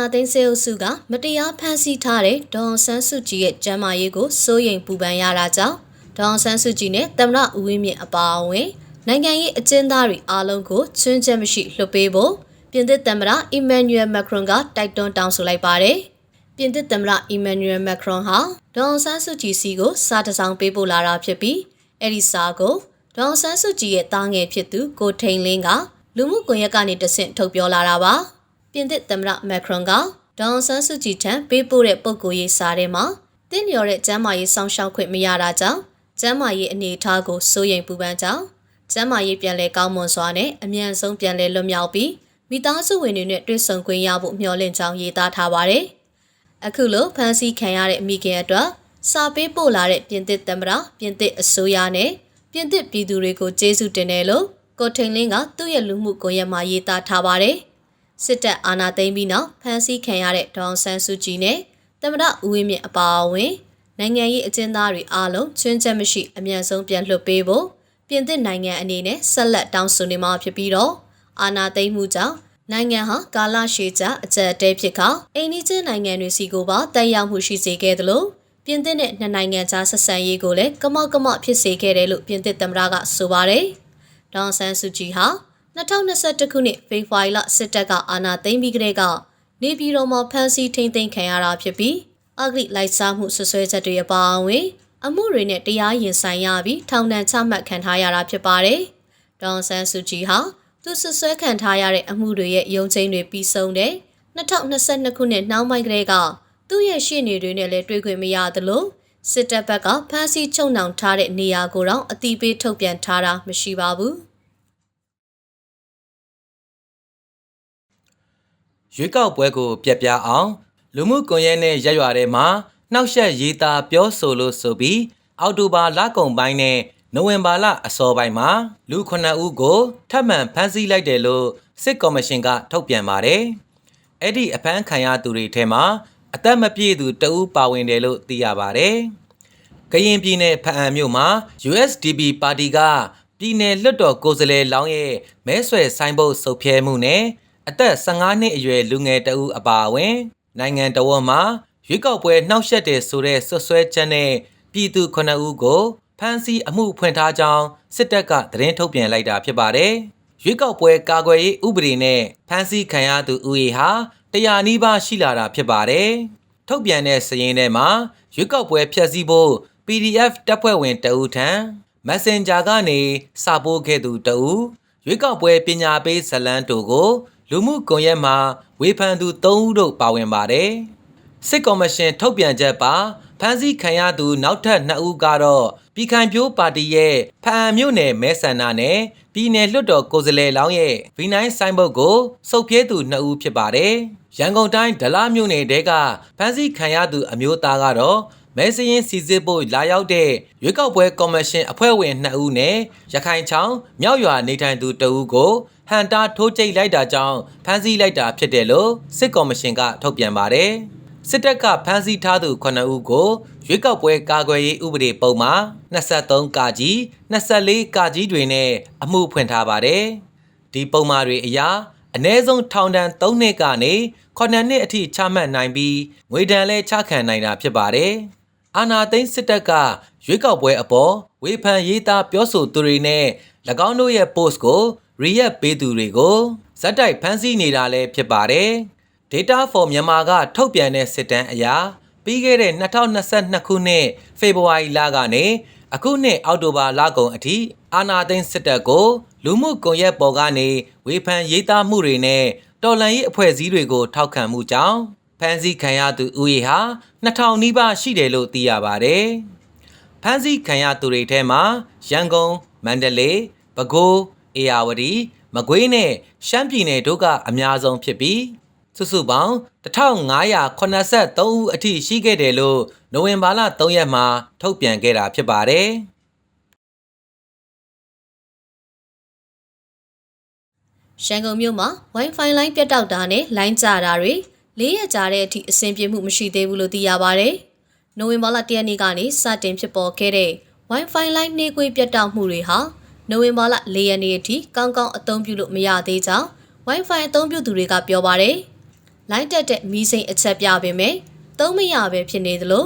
နာသိန်းစေအုပ်စုကမတရားဖမ်းဆီးထားတဲ့ဒေါန်ဆန်းစုကြည်ရဲ့ကျမ်းမာရေးကိုစိုးရိမ်ပူပန်ရတာကြောင့်ဒေါန်ဆန်းစုကြည်နဲ့သမ္မတဦးဝင်းမြင့်အပါအဝင်နိုင်ငံရေးအကျဉ်းသားတွေအားလုံးကိုချွင်းချက်မရှိလွှတ်ပေးဖို့ပြင်သစ်သမ္မတအီမန်နျူရယ်မက်ခရွန်ကတိုက်တွန်းတောင်းဆိုလိုက်ပါတယ်။ပြင်သစ်သမ္မတအီမန်နျူရယ်မက်ခရွန်ဟာဒေါန်ဆန်းစုကြည်စီကိုစာတစ်စောင်ပေးပို့လာတာဖြစ်ပြီးအဲ့ဒီစာကိုဒေါန်ဆန်းစုကြည်ရဲ့တားငယ်ဖြစ်သူကိုထိန်လင်းကလူမှုကွန်ရက်ကနေတဆင့်ထုတ်ပြောလာတာပါ။ ပြင်သစ်သမ္မတမက်ခရွန်ကဒေါန်ဆန်းစုကြည်ထံပေးပို့တဲ့ပုံကိုရေးစာထဲမှာတင့်လျော်တဲ့ကျမ်းမာရေးစောင့်ရှောက်ခွင့်မရတာကြောင့်ကျမ်းမာရေးအနေအထားကိုစိုးရိမ်ပူပန်ကြောင်းကျမ်းမာရေးပြန်လည်ကောင်းမွန်စွာနဲ့အမြန်ဆုံးပြန်လည်လွတ်မြောက်ပြီးမိသားစုဝင်တွေနဲ့တွေ့ဆုံခွင့်ရဖို့မျှော်လင့်ကြောင်းရေးသားထားပါတယ်။အခုလိုဖန်ဆီးခံရတဲ့မိခင်အတွက်စာပေးပို့လာတဲ့ပြင်သစ်သမ္မတပြင်သစ်အစိုးရနဲ့ပြင်သစ်ပြည်သူတွေကိုကျေးဇူးတင်တယ်လို့ကိုထိန်လင်းကသူ့ရဲ့လူမှုကွန်ရက်မှာရေးသားထားပါတယ်။ စစ်တပ်အာဏာသိမ်းပြီးနောက်ဖမ်းဆီးခံရတဲ့ဒေါအောင်ဆန်းစုကြည်နဲ့သမ္မတဦးဝင်းမြင့်အပါအဝင်နိုင်ငံရေးအကျဉ်းသားတွေအားလုံးချွင်းချက်မရှိအမြန်ဆုံးပြန်လွှတ်ပေးဖို့ပြင်သစ်နိုင်ငံအနေနဲ့ဆက်လက်တောင်းဆိုနေမှာဖြစ်ပြီးတော့အာဏာသိမ်းမှုကြောင့်နိုင်ငံဟာကာလရှည်ကြာအကြက်တဲဖြစ်ခါအိန္ဒိချင်းနိုင်ငံတွေစီကိုပါတက်ရောက်မှုရှိစေခဲ့သလိုပြင်သစ်နဲ့နှစ်နိုင်ငံကြားဆက်ဆံရေးကိုလည်းကမောက်ကမောက်ဖြစ်စေခဲ့တယ်လို့ပြင်သစ်သမ္မတကဆိုပါတယ်။ဒေါန်ဆန်းစုကြည်ဟာ 2021ခုနှစ်ဖေဖော်ဝါရီလစစ်တပ်ကအာဏာသိမ်းပြီးကတည်းကနေပြည်တော်မှာဖမ်းဆီးထိန်းသိမ်းခံရတာဖြစ်ပြီးအဂိလိုက်စားမှုဆွဆွဲချက်တွေအပါအဝင်အမှုတွေနဲ့တရားရင်ဆိုင်ရပြီးထောင်ဒဏ်ချမှတ်ခံထားရတာဖြစ်ပါတယ်။ဒေါန်ဆန်းစုကြည်ဟာသူဆွဆွဲခံထားရတဲ့အမှုတွေရဲ့ရုံချင်းတွေပြီးဆုံးတဲ့2022ခုနှစ်နှောင်းပိုင်းကလေးကသူ့ရဲ့ရှေ့နေတွေနဲ့လည်းတွေ့ခွင့်မရသလိုစစ်တပ်ဘက်ကဖမ်းဆီးချုပ်နှောင်ထားတဲ့နေရာကိုတော့အတိပေးထုတ်ပြန်ထားတာမရှိပါဘူး။ ရွေးကောက်ပွဲကိုပြက်ပြားအောင်လူမှုကွန်ရက်နဲ့ရက်ရွာထဲမှာနှောက်ယှက်ရေးသားပြောဆိုလို့ဆိုပြီးအောက်တိုဘာလကုန်ပိုင်းနဲ့နိုဝင်ဘာလအစောပိုင်းမှာလူ9ဦးကိုထပ်မံဖမ်းဆီးလိုက်တယ်လို့စစ်ကော်မရှင်ကထုတ်ပြန်ပါတယ်။အဲ့ဒီအဖမ်းခံရသူတွေထဲမှာအသက်မပြည့်သူတဦးပါဝင်တယ်လို့သိရပါတယ်။ကရင်ပြည်နယ်ဖအံမြို့မှာ USDP ပါတီကပြည်နယ်လွှတ်တော်ကိုယ်စားလှယ်လောင်းရဲ့မဲဆွယ်ဆိုင်ဘုတ်စုပ်ဖြဲမှုနဲ့ အသက်15နှစ်အရွယ်လူငယ်တဦးအပါအဝင် နိုင်ငံတော်ဝန်မှာရွေးကောက်ပွဲနှောက်ယှက်တယ်ဆိုတဲ့ဆွဆွဲချက်နဲ့ပြည်သူ9ဦးကိုဖမ်းဆီးအမှုဖွင့်ထားကြောင်းစစ်တပ်ကသတင်းထုတ်ပြန်လိုက်တာဖြစ်ပါတယ်။ရွေးကောက်ပွဲကာကွယ်ရေးဥပဒေနဲ့ဖမ်းဆီးခံရသူဦးရေဟာ100နီးပါးရှိလာတာဖြစ်ပါတယ်။ထုတ်ပြန်တဲ့စာရင်းထဲမှာရွေးကောက်ပွဲဖျက်ဆီးဖို့ PDF တပ်ဖွဲ့ဝင်တအူထံ Messenger ကနေစာပို့ခဲ့သူတအူရွေးကောက်ပွဲပညာပေးဇလန်းတို့ကို လူမှုကွန်ရက်မှာဝေဖန်သူ3ဦးတို့ပါဝင်ပါတယ်။စစ်ကော်မရှင်ထုတ်ပြန်ချက်ပါဖမ်းဆီးခံရသူနောက်ထပ်2ဦးကတော့ပြည်ခိုင်ပြိုးပါတီရဲ့ဖအံမြို့နယ်မဲဆန္ဒနဲ့ပြည်နယ်လွှတ်တော်ကိုယ်စားလှယ်လောင်းရဲ့ဗီနိုင်းဆိုင်ဘုတ်ကိုစုပ်ပြဲသူ2ဦးဖြစ်ပါတယ်။ရန်ကုန်တိုင်းဒလမြို့နယ်တဲကဖမ်းဆီးခံရသူအမျိုးသားကတော့ မဲစရင်စီစစ်ဖို့လာရောက်တဲ့ရွေးကောက်ပွဲကော်မရှင်အဖွဲ့ဝင်2ဦးနဲ့ရခိုင်ချောင်းမြောက်ရွာနေထိုင်သူ2ဦးကိုဟန်တာထိုးကျိတ်လိုက်တာကြောင့်ဖမ်းဆီးလိုက်တာဖြစ်တယ်လို့စစ်ကော်မရှင်ကထုတ်ပြန်ပါတယ်။စစ်တပ်ကဖမ်းဆီးထားသူ9ဦးကိုရွေးကောက်ပွဲကာကွယ်ရေးဥပဒေပုံမှာ23ကာကြီး24ကာကြီးတွေနဲ့အမှုဖွင့်ထားပါတယ်။ဒီပုံမှာတွေအရာအ ਨੇ ဆုံးထောင်ဒဏ်3နှစ်ကနေ9နှစ်အထိချမှတ်နိုင်ပြီးငွေဒဏ်လည်းချခံနိုင်တာဖြစ်ပါတယ်။ အာနာသိန်းစစ်တပ်ကရွေးကောက်ပွဲအပေါ်ဝေဖန်ရေးသားပြောဆိုသူတွေနဲ့၎င်းတို့ရဲ့ post ကိုရီယက်ပေးသူတွေကိုဇက်တိုက်ဖမ်းဆီးနေတာလည်းဖြစ်ပါတယ်။ Data for Myanmar ကထုတ်ပြန်တဲ့စစ်တမ်းအရပြီးခဲ့တဲ့2022ခုနှစ်ဖေဖော်ဝါရီလကနေအခုနှစ်အောက်တိုဘာလကုန်အထိအာဏာသိမ်းစစ်တပ်ကိုလူမှုကွန်ရက်ပေါ်ကနေဝေဖန်ရေးသားမှုတွေနဲ့တော်လှန်ရေးအဖွဲ့အစည်းတွေကိုထောက်ခံမှုကြောင့် ဖမ်းဆီးခံရသူဦးရေဟာ2000နီးပါးရှိတယ်လို့သိရပါတယ်။ဖမ်းဆီးခံရသူတွေထဲမှာရန်ကုန်၊မန္တလေး၊ပဲခူးအေယာဝတီမကွေးနဲ့ရှမ်းပြည်နယ်တို့ကအများဆုံးဖြစ်ပြီးစုစုပေါင်း1583ဦးအထိရှိခဲ့တယ်လို့နိုဝင်ဘာလ3ရက်မှာထုတ်ပြန်ခဲ့တာဖြစ်ပါတယ်။ရန်ကုန်မြို့မှာ Wi-Fi လိုင်းပြတ်တောက်တာနဲ့လိုင်းကျတာတွေ လေးရကြာတဲ့အထိအဆင်ပြေမှုမရှိသေးဘူးလို့သိရပါဗျ။နိုဝင်ဘာလ၁ရက်နေ့ကနေစတင်ဖြစ်ပေါ်ခဲ့တဲ့ Wi-Fi လိုင်းနှေးကွေးပြတ်တောက်မှုတွေဟာနိုဝင်ဘာလ၄ရက်နေ့အထိကောင်းကောင်းအသုံးပြုလို့မရသေးကြောင်း Wi-Fi အသုံးပြုသူတွေကပြောပါတယ်။လိုင်းတက်တဲ့မီးစိမ်းအချက်ပြပေမဲ့သုံးမရပဲဖြစ်နေသလို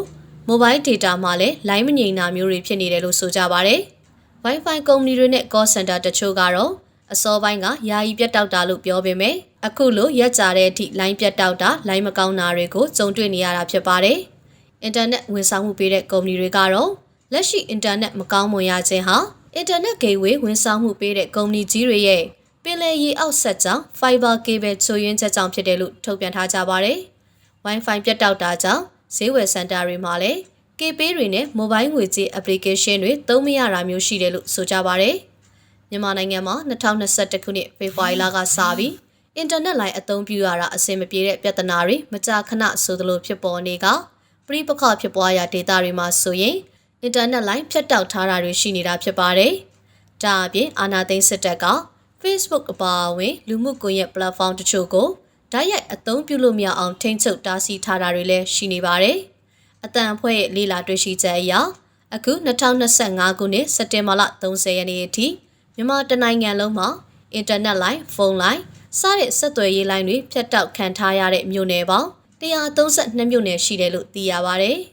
mobile data မှာလည်းလိုင်းမငြိမ်တာမျိုးတွေဖြစ်နေတယ်လို့ဆိုကြပါဗျ။ Wi-Fi ကုမ္ပဏီတွေနဲ့ call center တချို့ကတော့အစောပိုင်းကယာယီပြတ်တောက်တာလို့ပြောပေမဲ့ အခုလိုရက်ကြတဲ့အထိလိုင်းပြတ်တောက်တာလိုင်းမကောင်းတာတွေကိုကြုံတွေ့နေရတာဖြစ်ပါတယ်။အင်တာနက်ဝန်ဆောင်မှုပေးတဲ့ကုမ္ပဏီတွေကတော့လက်ရှိအင်တာနက်မကောင်းမွန်ရခြင်းဟာအင်တာနက်ဂိတ်ဝေးဝန်ဆောင်မှုပေးတဲ့ကုမ္ပဏီကြီးတွေရဲ့ပင်လယ်ရေအောက်ဆက်ကြောင့် fiber cable ချိုးယွင်းချက်ကြောင့်ဖြစ်တယ်လို့ထုတ်ပြန်ထားကြပါတယ်။ Wi-Fi ပြတ်တောက်တာကြောင့်ဈေးဝယ်စင်တာတွေမှာလည်း KP တွေနဲ့ mobile ငွေကြေး application တွေသုံးမရတာမျိုးရှိတယ်လို့ဆိုကြပါတယ်။မြန်မာနိုင်ငံမှာ2021ခုနှစ်ဖေဖော်ဝါရီလကစပြီး အင်တာနက်လိုင်းအသုံးပြုရတာအဆင်မပြေတဲ့ပြဿနာတွေမကြာခဏဆိုသလိုဖြစ်ပေါ်နေကပြည်ပခဖြစ်ပွားရာဒေသတွေမှာဆိုရင်အင်တာနက်လိုင်းဖြတ်တောက်ထားတာတွေရှိနေတာဖြစ်ပါတယ်။ဒါအပြင်အာနာသိန်းစစ်တပ်က Facebook အပါအဝင် လူမှုကွန်ရက် platform တချို့ကိုဓာတ်ရိုက်အသုံးပြုလို့မရအောင်ထိန်းချုပ်တားဆီးထားတာတွေလည်းရှိနေပါတယ်။အတန်အဖွဲ့ရဲ့လေလာတွေ့ရှိချက်အရအခု2025ခုနှစ်စက်တင်ဘာလ30ရက်နေ့အထိမြန်မာတနိုင်ငံလုံးမှာအင်တာနက်လိုင်း၊ဖုန်းလိုင်း စတဲ့ဆက်သွယ်ရေးလိုင်းတွေဖြတ်တောက်ခံထားရတဲ့မြို့နယ်ပေါင်း132မြို့နယ်ရှိတယ်လို့သိရပါတယ်။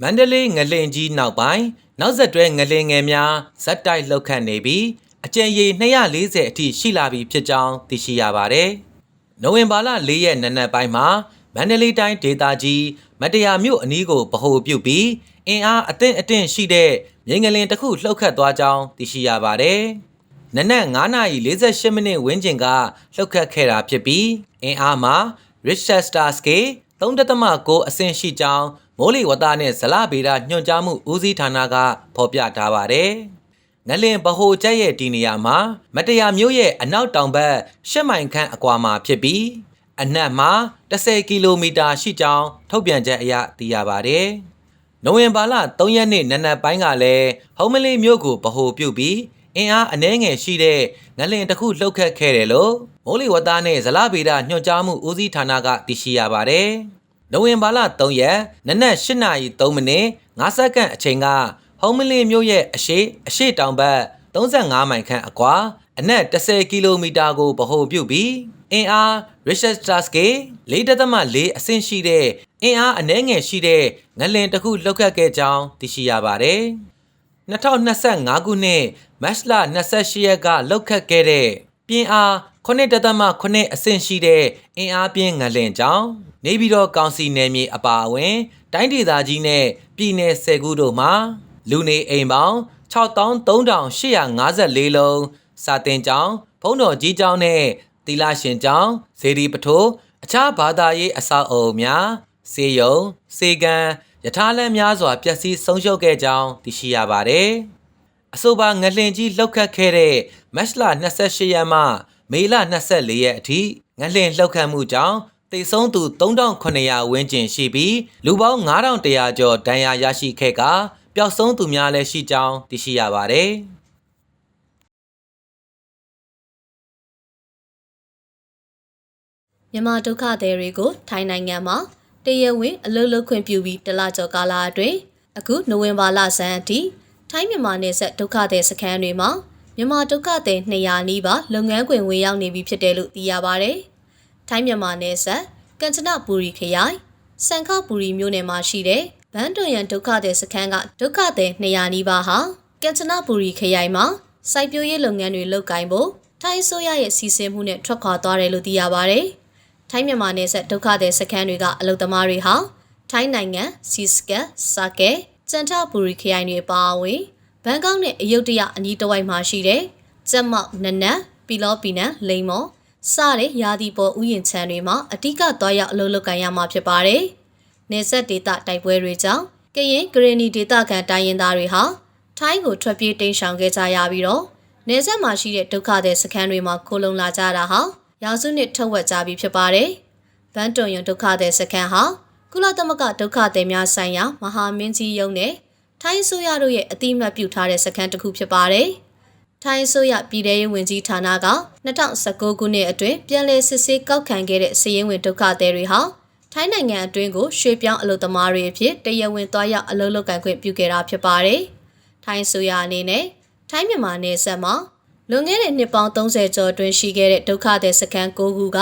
မန္တလေးငလင်ကြီးနောက်ပိုင်းနောက်ဆက်တွဲငလင်ငယ်များဇက်တိုက်လှုပ်ခတ်နေပြီးအကြံရည်240အထိရှိလာပြီဖြစ်ကြောင်းသိရှိရပါတယ်။နိုဝင်ဘာလ4ရက်နနက်ပိုင်းမှာမန္တလေးတိုင်းဒေသကြီး မတရားမြို့အနီးကိုဗဟိုပြုပြီးအင်အားအသင့်အတင့်ရှိတဲ့မြေငလင်တစ်ခုလှုပ်ခတ်သွားကြောင်းသိရှိရပါတယ်။နနက်9:48မိနစ်ဝန်းကျင်ကလှုပ်ခတ်ခဲ့တာဖြစ်ပြီးအင်အားမှာ Richter scale 3.9အဆင့်ရှိကြောင်းမိုးလေဝသနဲ့ဇလဗေဒညွှန်ကြားမှုဦးစီးဌာနကဖော်ပြထားပါတယ်။ငလင်ဗဟိုကျက်ရဲ့ဒီနေရာမှာမတရားမျိုးရဲ့အနောက်တောင်ဘက်၈မိုင်ခန့်အကွာမှာဖြစ်ပြီး အနက်မှာ10ကီလိုမီတာရှိကြောင်းထုတ်ပြန်ချက်အရသိရပါတယ်။နိုဝင်ဘာလ3ရက်နေ့နနက်ပိုင်းကလည်းဟုံးမလေးမြို့ကိုဗဟိုပြုပြီးအင်အားအနှဲငယ်ရှိတဲ့ငလင်တစ်ခုလှုပ်ခတ်ခဲ့တယ်လို့မိုးလေဝသနဲ့ဇလဗေဒညွှန်ကြားမှုဦးစီးဌာနကသိရှိရပါတယ်။နိုဝင်ဘာလ3ရက်နနက်8:03မိနစ်5စက္ကန့်အချိန်ကဟုံးမလင်းမြို့ရဲ့အရှိအရှိတောင်ဘက်35မိုင်ခန့်အကွာအနက်10ကီလိုမီတာကိုဗဟိုပြုပြီးအင်အား Richter scale 4.4အဆင့်ရှိတဲ့အင်အားအနည်းငယ်ရှိတဲ့ငလင်တစ်ခုလှုပ်ခတ်ခဲ့ကြောင်းသိရှိရပါတယ်။2025ခုနှစ်မတ်လ28ရက်ကလှုပ်ခတ်ခဲ့တဲ့ပြင်းအား9.8အဆင့်ရှိတဲ့အင်အားပြင်းငလင်ကြောင့်နေပြည်တော်ကောင်စီနယ်မြေအပါအဝင် တိုင်းဒေသကြီးနဲ့ပြည်내10ခုတို့မှာလူနေအိမ်ပေါင်း63,854လုံးစာတင်ကျောင်းဘုံတော်ကြီးကျောင်းနဲ့ သီလရှင်ကျောင်းဇေဒီပထိုးအခြားဘာသာရေးအဆောက်အအုံများစေယုံစေကံယထာလန်းများစွာပျက်စီးဆုံးရှုံးခဲ့ကြောင်းသိရှိရပါတယ်။အဆိုပါငလင်ကြီးလှုပ်ခတ်ခဲ့တဲ့မတ်လ28ရက်မှမေလ24ရက်အထိငလင်လှုပ်ခတ်မှုကြောင့်သေဆုံးသူ3900ဝန်းကျင်ရှိပြီးလူပေါင်း9100ကျော်ဒဏ်ရာရရှိခဲ့ကပျောက်ဆုံးသူများလည်းရှိကြောင်းသိရှိရပါတယ်။ မြန်မာဒုက္ခသည်တွေကိုထိုင်းနိုင်ငံမှာတရဝင်းအလုပ်လုပ်ခွင့်ပြုပြီးတလကျော်ကာလအတွင်းအခုနိုဝင်ဘာလဆန်းအထိထိုင်းမြန်မာနယ်စပ်ဒုက္ခသည်စခန်းတွေမှာမြန်မာဒုက္ခသည်200နီးပါးလုပ်ငန်းခွင်ဝင်ရောက်နေပြီဖြစ်တယ်လို့သိရပါဗျ။ထိုင်းမြန်မာနယ်စပ်ကမ်ချနပူရီခရိုင်စံခောက်ပူရီမြို့နယ်မှာရှိတဲ့ဗန်တွန်ရန်ဒုက္ခသည်စခန်းကဒုက္ခသည်200နီးပါးဟာကမ်ချနပူရီခရိုင်မှာစိုက်ပျိုးရေးလုပ်ငန်းတွေလုပ်ကိုင်ဖို့ထိုင်းဆိုရရဲ့စီစဉ်မှုနဲ့ထွက်ခွာသွားတယ်လို့သိရပါဗျ။ ထိုင်းမြန်မာနယ်စပ်ဒုက္ခသည်စခန်းတွေကအလုပ်သမားတွေဟာထိုင်းနိုင်ငံစီစကတ်စာကဲစန်ထပူရီခရိုင်တွေပါအဝင်ဘန်ကောက်နဲ့အယုဒ္ဓယအနီးတစ်ဝိုက်မှာရှိတဲ့ကျက်မောက်နနတ်ပီလောပီနန်လိန်မော်စတဲ့ရာသီပေါ်ဥယျာဉ်ခြံတွေမှာအ धिक သွားရောက်အလုပ်လုပ်ကိုင်ရမှာဖြစ်ပါတယ်။နေဆက်ဒေတာတိုက်ပွဲတွေကြောင့်ကရင်ဂရနီဒေတာကန်တိုင်းရင်သားတွေဟာထိုင်းကိုထွက်ပြေးတိမ်းရှောင်ခဲ့ကြရပြီးတော့နေဆက်မှာရှိတဲ့ဒုက္ခသည်စခန်းတွေမှာခိုလုံလာကြတာဟာ ရာစုနှစ်ထုတ်ဝက်ကြပြီဖြစ်ပါတယ်။ဗန်တွန်ယွန်ဒုက္ခသည်စခန်းဟာကုလသမဂ္ဂဒုက္ခသည်များဆိုင်ရာမဟာမင်းကြီးရုံးနဲ့ထိုင်းဆိုရတို့ရဲ့အတိအမှတ်ပြုထားတဲ့စခန်းတစ်ခုဖြစ်ပါတယ်။ထိုင်းဆိုရပြည်ထရေးဝန်ကြီးဌာနက2019ခုနှစ်အတွင်းပြန်လည်စစ်ဆေးကောက်ခံခဲ့တဲ့စီရင်ဝင်ဒုက္ခသည်တွေဟာထိုင်းနိုင်ငံအတွင်းကိုရွှေ့ပြောင်းအလုပ်သမားတွေအဖြစ်တရားဝင်သွားရောက်အလုပ်လုပ်ကိုင်ခွင့်ပြုခဲ့တာဖြစ်ပါတယ်။ထိုင်းဆိုရအနေနဲ့ထိုင်းမြန်မာနယ်စပ်မှာ လွန်ခဲ့တဲ့နှစ်ပေါင်း30ကျော်အတွင်းရှိခဲ့တဲ့ဒုက္ခသည်စခန်း9ခုက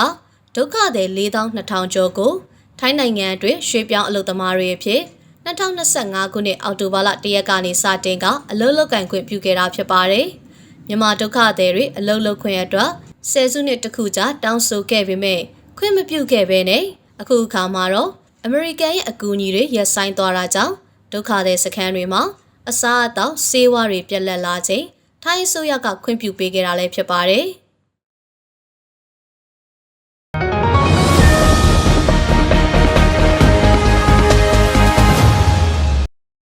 ဒုက္ခသည်4200ကျော်ကိုထိုင်းနိုင်ငံအတွင်းရွှေ့ပြောင်းအလုပ်သမားတွေအဖြစ်2025ခုနှစ်အောက်တိုဘာလ1ရက်ကနေစတင်ကအလုပ်လုပ်ကင်ခွင့်ပြုခဲ့တာဖြစ်ပါတယ်။မြန်မာဒုက္ခသည်တွေအလုပ်လုပ်ခွင့်အတွက်ဆယ်စုနှစ်တခုကြာတောင်းဆိုခဲ့ပေမဲ့ခွင့်မပြုခဲ့ဘဲနဲ့အခုအခါမှာတော့အမေရိကန်ရဲ့အကူအညီတွေရပ်ဆိုင်းသွားတာကြောင့်ဒုက္ခသည်စခန်းတွေမှာအစားအသောက်ဆေးဝါးတွေပြက်လက်လာချိန် ထိုင်းအစိုးရကခွင့်ပြုပေးခဲ့တာလည်းဖြစ်ပါတယ်။